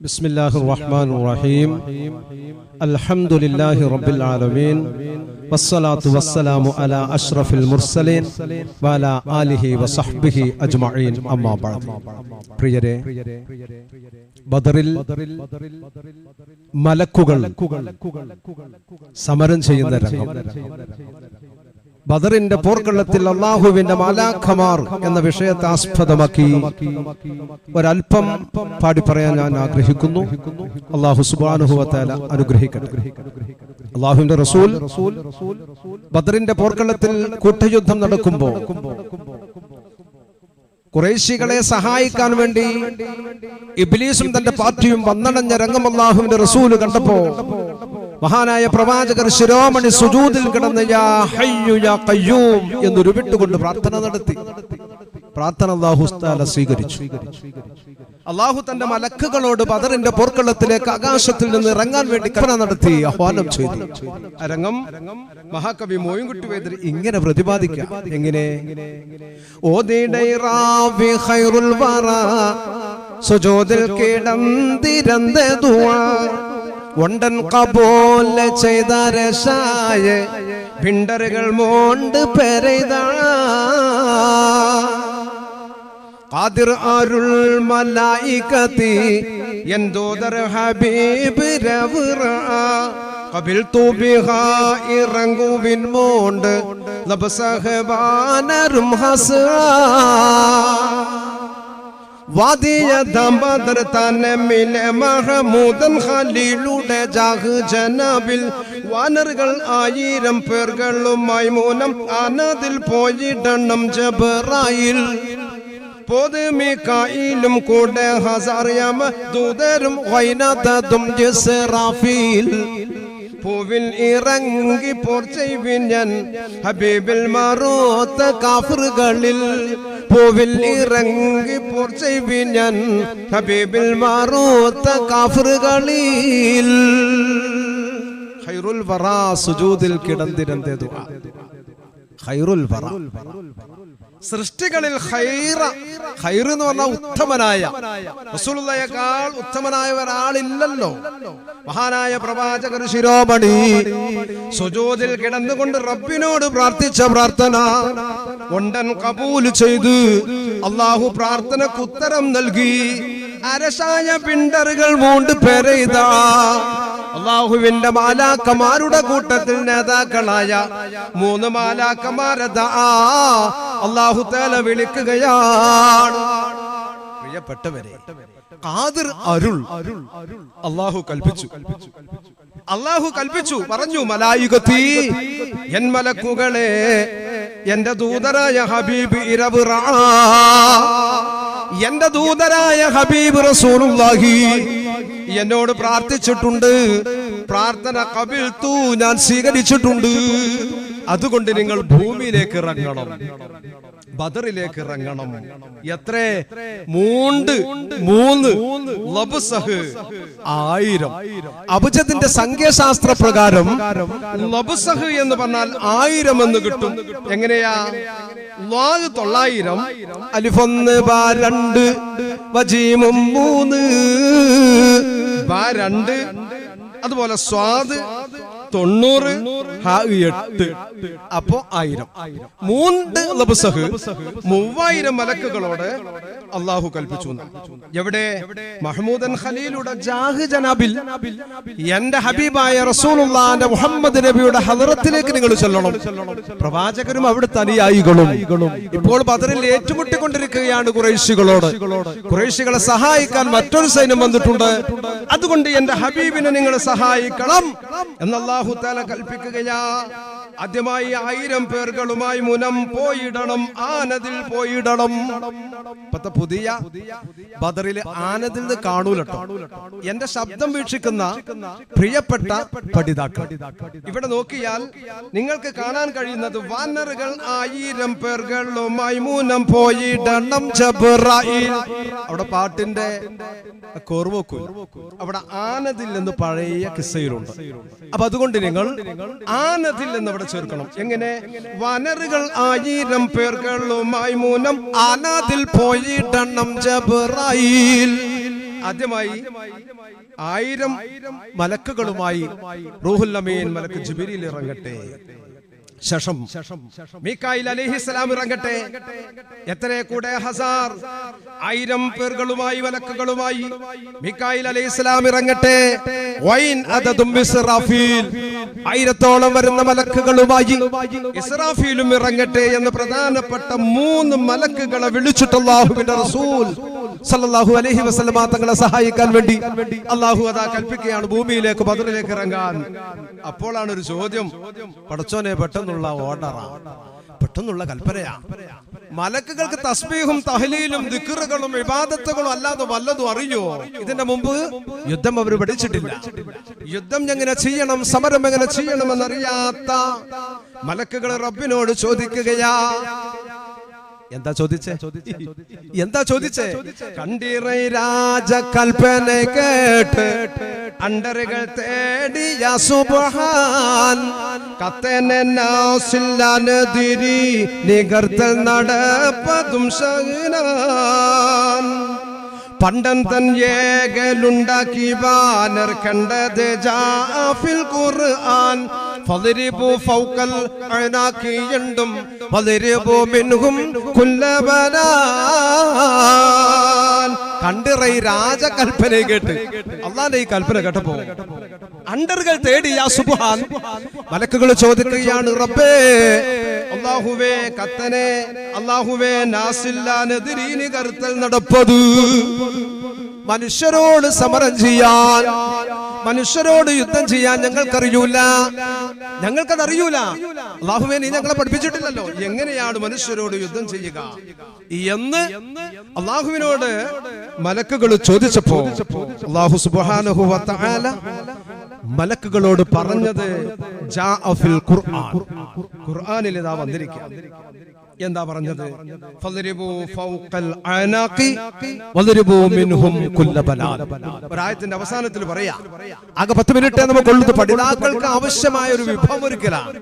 بسم الله الرحمن الرحيم الحمد لله رب العالمين والصلاة والسلام على أشرف المرسلين وعلى آله وصحبه أجمعين أما بعد പ്രിയരെ ബദറിൽ മലക്കുകൾ സമരം ചെയ്യുന്ന രംഗം ബദറിന്റെ പോർക്കളത്തിൽ അള്ളാഹുവിന്റെ മാലാഖമാർ എന്ന വിഷയത്തെ ആസ്പദമാക്കി. ഒരൽപ്പം പാടി പറയാൻ ഞാൻ ആഗ്രഹിക്കുന്നു. അള്ളാഹു സുബാനുഭവത്താല അനുഗ്രഹിക്കട്ടെ. അള്ളാഹുവിന്റെ റസൂൽ ബദറിന്റെ പോർക്കളത്തിൽ കൂട്ടയുദ്ധം നടക്കുമ്പോൾ കുറേശികളെ സഹായിക്കാൻ വേണ്ടി ഇബ്ലീസും തന്റെ പാർട്ടിയും വന്നണഞ്ഞ രംഗം അള്ളാഹുവിന്റെ റസൂൽ കണ്ടപ്പോ മഹാനായ പ്രവാചകർ ശിരോമണി സുജൂതിൽ കിടന്ന് ഹയ്യു യാ ഖയ്യൂം എന്നൊരു വിട്ടുകൊണ്ട് പ്രാർത്ഥന നടത്തി. പ്രാർത്ഥന സ്വീകരിച്ചു. അള്ളാഹു തന്റെ മലക്കുകളോട് ബദറിന്റെ പോർക്കളത്തിലേക്ക് ആകാശത്തിൽ നിന്ന് ഇറങ്ങാൻ വേണ്ടി കൽപ്പന നടത്തി ആഹ്വാനം ചെയ്തു. രംഗം മഹാകവി മോയിൻകുട്ടി വേദർ ഇങ്ങനെ പ്രതിപാദിക്കാം എങ്ങനെ? സുജോതിൽ വറ ഒണ്ടൻ കബോല ചെയ്ത രസായ ഭിണ്ടറുകൾ മോണ്ട് പെരൈതാ. ഖാദിർ അരുൾ മലായികത്തി എന്തോദർ ഹബീബ് രവറ. കപിൽ തൂബിഹ ഇറങ്ങുവിൻ മോണ്ട് ലബസഹബാനരും ഹസ. വാദിയ ദമ്പതർ തന്നെ മിലെ മഹമൂദൻ ഖലീലുടെ ജാഹ് ജനാബിൽ. വാനറുകൾ ആയിരം പേർകളും മൈമൂനം അനതിൽ പോയിടണം ജബറായിൽ പൊതുമിക്കായിലും കൂടെ ഹസാറിയാമ ദൂതരും വൈനതും ജിസ്റാഫീൽ. പൂവിൽ ഇറങ്ങി പോർ ഞാൻ ഹബീബിൽ മറൂത്ത കാഫറുകളിൽ. പൂവിൽ ഇറങ്ങി പോർ ഞാൻ ഹബീബിൽ മാറൂത്ത കാഫറുകളിൽ. ഖൈറുൽ വറാ സുജൂദിൽ കിടന്നിരുന്നതു ഖൈറുൽ വറാ. സൃഷ്ടികളിൽ ഹൈറ ഹൈർ എന്ന് പറഞ്ഞാൽ ഉത്തമനായ. റസൂലുള്ളയേക്കാൾ ഉത്തമനായ ഒരാളില്ലല്ലോ. മഹാനായ പ്രവാചകൻ ശിരോമണി സുജൂദിൽ കിടന്നുകൊണ്ട് റബ്ബിനോട് പ്രാർത്ഥിച്ച പ്രാർത്ഥന കൊണ്ടൻ കബൂൽ ചെയ്ത് അള്ളാഹു പ്രാർത്ഥനക്ക് ഉത്തരം നൽകി. അരസായ പിണ്ടറുകൾ മൂണ്ട് പെരയിതാ. അള്ളാഹുവിന്റെ മാലാക്കമാരുടെ കൂട്ടത്തിൽ നേതാക്കളായ മൂന്ന് മാലാക്കമാരത. അള്ളാഹു തല വിളിക്കുകയാണ്. പ്രിയപ്പെട്ടവരെ കാതിർ അരുൾ അള്ളാഹു കൽപ്പിച്ചു. അള്ളാഹു കൽപ്പിച്ചു പറഞ്ഞു മലായുഗത്തി എൻ മലക്കുകളെ എന്റെ ദൂതരായ ഹബീബ് ഇരവ് എന്റെ ദൂതരായ ഹബീബ് റസൂലുള്ളാഹി എന്നോട് പ്രാർത്ഥിച്ചിട്ടുണ്ട്. പ്രാർത്ഥന കപിൽ തൂ ഞാൻ സ്വീകരിച്ചിട്ടുണ്ട്. അതുകൊണ്ട് നിങ്ങൾ ഭൂമിയിലേക്ക് ഇറങ്ങണം. ബദറിലേക്ക് ഇറങ്ങണം. എത്ര? മൂണ്ട് മൂന്ന് ആയിരം. അബുജത്തിന്റെ സംഖ്യാശാസ്ത്ര പ്രകാരം ലബുസഹ് എന്ന് പറഞ്ഞാൽ ആയിരം എന്ന് കിട്ടും. എങ്ങനെയാ? ലാഗ് തൊള്ളായിരം അലിഫൊന്ന് ബാ രണ്ട് വജീമും മൂന്ന് ബാ രണ്ട്. അതുപോലെ സ്വാദ് തൊണ്ണൂറ് എട്ട് അപ്പോ ആയിരം. മൂന്ന് മൂവായിരം മലക്കുകളോട് അള്ളാഹു കൽപ്പിച്ചു എവിടെ? മഹ്മൂദൻ ഖലീലുടെ ജാഹ് ജനാബിൽ. എന്റെ ഹബീബായ റസൂലുള്ളാന്റെ മുഹമ്മദ് നബിയുടെ ഹദറത്തിലേക്ക് നിങ്ങൾ ചെല്ലണം. പ്രവാചകരും അവിടുത്തെ അനുയായികളും. ഇപ്പോൾ ബദറിൽ ഏറ്റുമുട്ടിക്കൊണ്ടിരിക്കുകയാണ് കുറേശികളോട്. കുറേശികളെ സഹായിക്കാൻ മറ്റൊരു സൈന്യം വന്നിട്ടുണ്ട്. അതുകൊണ്ട് എന്റെ ഹബീബിനെ നിങ്ങൾ സഹായിക്കണം. എന്നല്ലാഹു താല കൽപ്പിക്കുകയാ. ആദ്യമായി ആയിരം പേർകളുമായി മുനം പോയിടണം ആനതിൽ പോയിടണം. ഇപ്പത്തെ പുതിയ ബദറിൽ ആനതിൽ നിന്ന് കാണൂലട്ടോ എന്റെ ശബ്ദം വീക്ഷിക്കുന്ന പ്രിയപ്പെട്ട പഠിതാക്കൾ ഇവിടെ നോക്കിയാൽ നിങ്ങൾക്ക് കാണാൻ കഴിയുന്നത് വാനറുകൾ ആയിരം പേർകളുമായി മൂനം പോയിടണം അവിടെ പാട്ടിന്റെ കോർവോക്കു അവിടെ ആനതിൽ നിന്ന് പഴയ കിസ്സയിലുണ്ട്. അപ്പൊ അതുകൊണ്ട് നിങ്ങൾ ആനതിൽ നിന്ന് അവിടെ ചേർക്കണം എങ്ങനെ? വനറുകൾ ആയിരം പേർകളുമായി മൂനം ആനാതിൽ പോയിട്ടെണ്ണം ജബറായിൽ. ആദ്യമായി ആയിരം മലക്കുകളുമായി റൂഹുൽ അമീൻ മലക്ക് ജിബിരിയിൽ ഇറങ്ങട്ടെ. ശേഷം മീക്കായിൽ അലിഹിസ്ലാം ഇറങ്ങട്ടെ. എത്ര കൂടെ? ഹസാർ. ആയിരം പേരുകളുമായി വലക്കുകളുമായി മീക്കായിൽ അലിഹിസ്ലാം ഇറങ്ങട്ടെ. വൈൻ അതതും ആയിരത്തോളം വരുന്ന മലക്കുകളുമായി ഇസ്രാഫീലും ഇറങ്ങട്ടെ എന്ന് പ്രധാനപ്പെട്ട മൂന്ന് മലക്കുകളെ വിളിച്ചിട്ട് റസൂൽ സല്ലല്ലാഹു അലൈഹി വസല്ലമ തങ്ങളെ സഹായിക്കാൻ വേണ്ടി അള്ളാഹു അതാ കൽപ്പിക്കുകയാണ് ഭൂമിയിലേക്ക് ബദറിലേക്ക് ഇറങ്ങാൻ. അപ്പോഴാണ് ഒരു ചോദ്യം പടച്ചോനെ പെട്ടെന്നുള്ള ഓർഡറാ പെട്ടെന്നുള്ള കൽപ്പനയാ. മലക്കുകൾക്ക് തസ്ബീഹും തഹലീലും ദിക്കറുകളും വിവാദത്തുകളും അല്ലാതെ വല്ലതും അറിയോ? ഇതിന്റെ മുമ്പ് യുദ്ധം അവർ പഠിച്ചിട്ടില്ല. യുദ്ധം എങ്ങനെ ചെയ്യണം സമരം എങ്ങനെ ചെയ്യണമെന്നറിയാത്ത മലക്കുകൾ റബ്ബിനോട് ചോദിക്കുകയാ. എന്താ ചോദിച്ചേ? എന്താ ചോദിച്ചേ? കണ്ടിറൈ രാജകൽപ്പന കേട്ട് അണ്ടറുകൾ തേടിയ കത്തനെ നാസില്ലാനെതിരി നികർത്തൽ നടപ്പതും ശഹനാൻ പണ്ടൻ തൻ ഏകലുണ്ടാക്കി വാനർ കണ്ടത് ജാഫിൽ ഖുർആൻ. ഫളിരിബു ഫൗക്കൽ അനാക്കിയണ്ടും ഫളിരിബു മിൻഹും കുല്ലബനാൻ കണ്ടിറൈ രാജകൽപ്പന കേട്ട് അള്ളാന്റെ ഈ കൽപ്പന കേട്ടപ്പോ അണ്ടറുകൾ തേടി ആ സുബുഹാൻ. മലക്കുകൾ ചോദിക്കുകയാണ് റബ്ബേ അള്ളാഹുവേ കത്തനെ അള്ളാഹുവേ നാസില്ലാനെതിരീന് കരുത്തൽ നടപ്പത്. മനുഷ്യരോട് സമരം ചെയ്യാൻ മനുഷ്യരോട് യുദ്ധം ചെയ്യാൻ ഞങ്ങൾക്കറിയൂല. ഞങ്ങൾക്കത് അറിയൂല അള്ളാഹുവേ നീ ഞങ്ങളെ പഠിപ്പിച്ചിട്ടില്ലല്ലോ. എങ്ങനെയാണ് മനുഷ്യരോട് യുദ്ധം ചെയ്യുക? എന്ന് അള്ളാഹുവിനോട് മലക്കുകൾ ചോദിച്ചപ്പോ അള്ളാഹു തആല മലക്കുകളോട് പറഞ്ഞത് ഖുർആനിൽ ഇതാ വന്നിരിക്കുക എന്താ പറഞ്ഞത്? ഒരായത്തിന്റെ അവസാനത്തിൽ പറയാ ആകെ പത്ത് മിനിറ്റ് നമുക്ക് ഉള്ളത് പഠിതാക്കൾക്ക് ആവശ്യമായ ഒരു വിഭവം ഒരുക്കലാണ്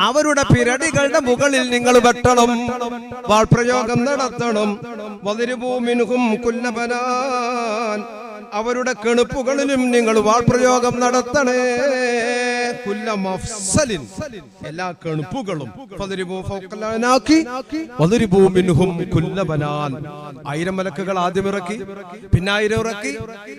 അവരുടെ പിരടികളുടെ മുകളിൽ നിങ്ങൾ വെട്ടണം. വാൾ പ്രയോഗം നടത്തണം. വതിരുഭൂമിനുഹും മിൻഹും കുല്ലബനാൻ അവരുടെ കെണുപ്പുകളിലും നിങ്ങൾ വാൾപ്രയോഗം നടത്തണേ. കുല്ല മഫ്സലിൻ എല്ലാ കെണുപ്പുകളും ഫദ്രിബൂ ഫൗഖൽ അനാഖി വദ്രിബൂ മിൻഹും കുല്ല ബനാൻ ആയിരം മലക്കുകൾ ആദ്യം ഇറക്കി പിന്നെ ആയിരം ഇറക്കി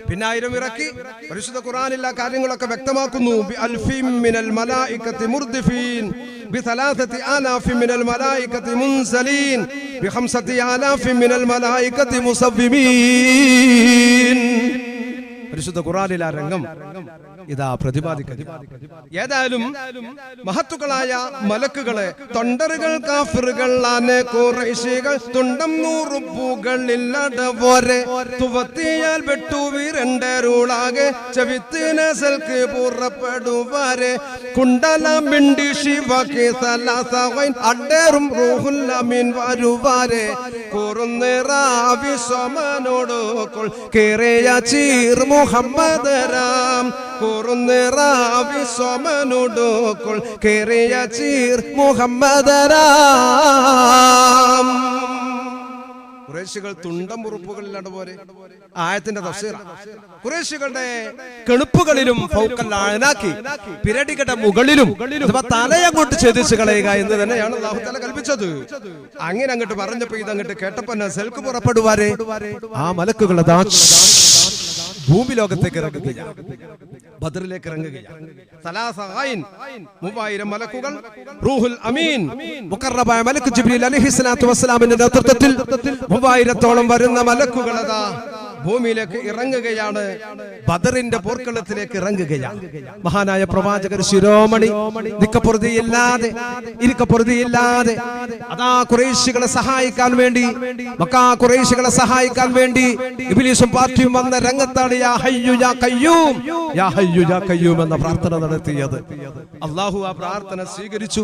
പിന്നെ ആയിരം ഇറക്കി പരിശുദ്ധ ഖുർആനിൽ ആ കാര്യങ്ങളൊക്കെ വ്യക്തമാക്കുന്നു ബി അൽഫിം മിനൽ മലായികത്തി മുർദിഫീൻ بثلاثة آلاف من الملائكة منزلين بخمسة آلاف من الملائكة مصومين പരിശുദ്ധ ഖുറാനിൽ ആ രംഗം ഇതാ പ്രതിപാദിക്കുന്നു ഏതായാലും മഹത്തുക്കളായ മലക്കുകളെ തൊണ്ടറുകൾ കാഫറുകൾ കുറേശികൾ തുണ്ടം നൂറുപ്പൂകളില്ലടവരെ തുവത്തിയാൽ വെട്ടുവീരണ്ടരുളാകെ ചെവിത്തിനസൽക്ക് പുറപ്പെടുവരെ. കുണ്ടലം മിണ്ടി ശിവകെ സലാസവൈൻ അഡേറും റൂഹുല്ലമീൻ വരുവാരെ. കൂറുന്നിറാവി സോമനോട് കൊൾ കേറിയ ചീർ മുഹമ്മദ് രാം കുറുനിറാവി സോമനോട് കൊൾ കേറിയ ചീർ മുഹമ്മദ് രാം കുറേശികൾ തുണ്ടം ഉറുപ്പുകളിലാണ് പോലെ ആയത്തിന്റെ തഫ്സീറ. കുറേശികളുടെ കെണുപ്പുകളിലും ഫൗക്കൽ അഴനാക്കി പിരടികളുടെ മുകളിലും അഥവാ തലയങ്ങോട്ട് ഛേദിച്ചു കളയുക എന്ന് തന്നെയാണ് അല്ലാഹു തആല കൽപ്പിച്ചത്. അങ്ങനെ അങ്ങോട്ട് പറഞ്ഞപ്പോ ഇതങ്ങോട്ട് കേട്ടപ്പോ സെൽക്ക് പുറപ്പെടുവാരെ. ആ മലക്കുകൾ അതാ ഭൂമി ലോകത്തേക്ക് ഇറങ്ങുകയാണ്. ബദറിലേക്ക് മൂവായിരം മലക്കുകൾ. റൂഹുൽ അമീൻ. മലക്ക് ജിബ്രീൽ അലൈഹിസ്സലാത്തു വസ്സലാമിന്റെ നേതൃത്വത്തിൽ മൂവായിരത്തോളം വരുന്ന മലക്കുകൾ അതാ ഭൂമിയിലേക്ക് ഇറങ്ങുകയാണ്. ബദറിന്റെ പോർക്കളത്തിലേക്ക് ഇറങ്ങുകയാണ്. മഹാനായ പ്രവാചകർ ശിരോമണി നിക്കപ്പുറതിയില്ലാതെ ഇരിക്കപ്പുറതിയില്ലാതെ അതാ കുറേശികളെ സഹായിക്കാൻ വേണ്ടി മക്കാ കുറേശികളെ സഹായിക്കാൻ വേണ്ടി ഇബിലീസും പാർട്ടിയും വന്ന രംഗത്താണ് യാ ഹയ്യു യാ യാ ഹയ്യു യാ എന്ന പ്രാർത്ഥന നടത്തിയത്. അള്ളാഹു ആ പ്രാർത്ഥന സ്വീകരിച്ചു.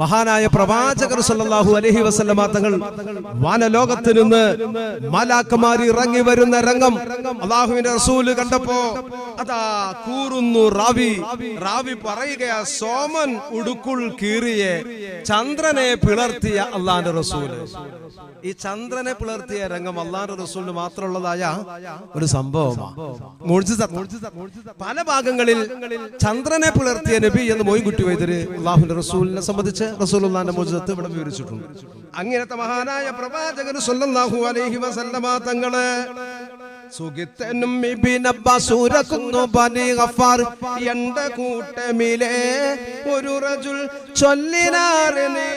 മഹാനായ പ്രവാചകർ സല്ലല്ലാഹു അലൈഹി വസല്ലമ തങ്ങൾ വാനലോകത്ത് നിന്ന് മാലാക്കമാരി ഇറങ്ങി വരുന്ന രംഗം അള്ളാഹുവിന്റെ റസൂൽ കണ്ടപ്പോ അതാ കൂറുന്നു റാവി. റാവി പറയുകയാ സോമൻ ഉടുക്കുൾ കീറിയെ ചന്ദ്രനെ പിളർത്തിയ അള്ളാന്റെ റസൂൽ. ഈ ചന്ദ്രനെ പിളർത്തിയ രംഗം അള്ളാന്റെ റസൂലിന് മാത്രമുള്ളതായ ഒരു സംഭവമാണ് പല ഭാഗങ്ങളിൽ ചന്ദ്രനെ പിളർത്തിയ നബി എന്ന് മോയിൻകുട്ടി വൈദ്യര് അള്ളാഹുന്റെ റസൂലിനെ സംബന്ധിച്ച് റസൂൽ മോചിതത്ത് ഇവിടെ വിവരിച്ചിട്ടുണ്ട്. അങ്ങനത്തെ മഹാനായ പ്രവാചകൻ സല്ലല്ലാഹു അലൈഹി വസല്ലമ തങ്ങൾ സുഖിത്തനും സൂരക്കുന്നു ബനി ഗഫാർ. എണ്ട കൂട്ടമിലെ ഒരു റജുൽ ചൊല്ലിനാറിന്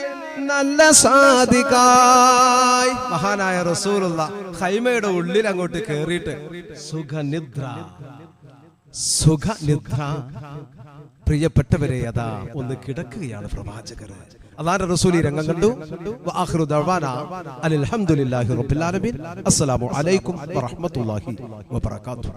നല്ല സാധിക്കായി മഹാനായ റസൂലുള്ള ഖൈമയുടെ ഉള്ളിൽ അങ്ങോട്ട് കേറിയിട്ട് സുഖനിദ്ര. സുഖനിദ്ര. പ്രിയപ്പെട്ടവരെ അതാ ഒന്ന് കിടക്കുകയാണ് പ്രവാചകർ. അതാണ് റസൂലി? രംഗം കണ്ടു? ആഖിറു ദഅവാന അൽഹംദുലില്ലാഹി ഹംദുലില്ലാഹി റബ്ബിൽ ആലമീൻ. അസ്സലാമു അലൈക്കും വറഹ്മത്തുള്ളാഹി വബറകാതുഹു.